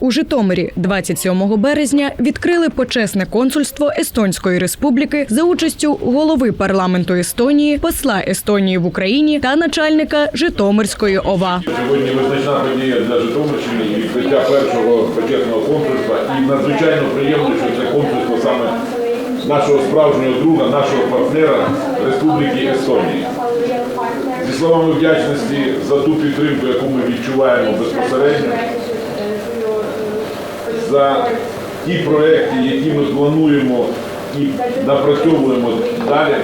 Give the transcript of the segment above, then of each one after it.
У Житомирі 27 березня відкрили почесне консульство Естонської республіки за участю голови парламенту Естонії, посла Естонії в Україні та начальника Житомирської ОВА. Сьогодні визначна подія для Житомирщини і відкриття першого почесного консульства. І надзвичайно приємно, що це консульство саме нашого справжнього друга, нашого партнера Республіки Естонії. Зі словами вдячності за ту підтримку, яку ми відчуваємо безпосередньо, за ті проекти, які ми плануємо і напрацьовуємо далі.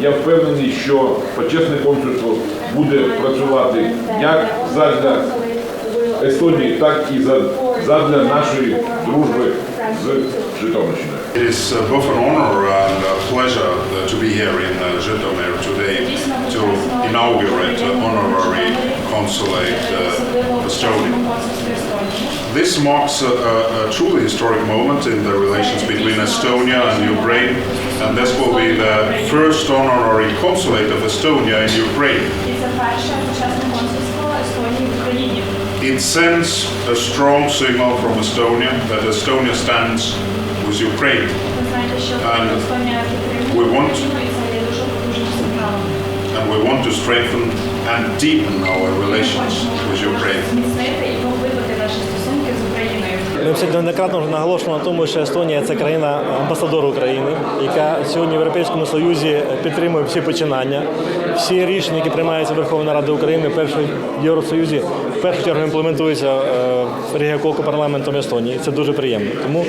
Я впевнений, що почесне консульство буде працювати як задля Естонії, так і за- задля нашої дружби з Житомирщиною. It is uh, both an honor and a pleasure uh, to be here in uh, Zhytomyr today to inaugurate uh, honorary consulate uh, Estonia. this marks a, a, a, truly historic moment in the relations between Estonia and Ukraine, and this will be the first honorary consulate of Estonia in Ukraine. It sends a strong signal from Estonia that Estonia stands with Ukraine. And we want and we want to strengthen and deepen our relations with Ukraine. Ми всі неоднократно вже наголошували на тому, що Естонія це країна амбасадор України, яка сьогодні в Європейському Союзі підтримує всі починання. Всі рішення, які приймаються Верховна Рада України, перше в Євросоюзі в першу чергу імплементуються е, Регіококу парламентом Естонії. Це дуже приємно. Тому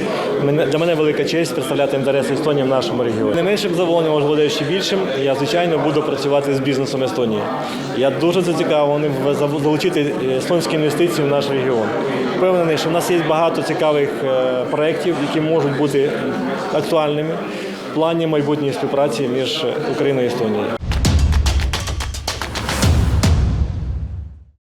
для мене велика честь представляти інтереси Естонії в нашому регіоні. Не меншим задоволенням, може буде ще більшим. Я звичайно буду працювати з бізнесом Естонії. Я дуже зацікавлений в залучити естонські інвестиції в наш регіон. Впевнений, що в нас є багато цікавих е, проєктів, які можуть бути актуальними в плані майбутньої співпраці між Україною і Естонією.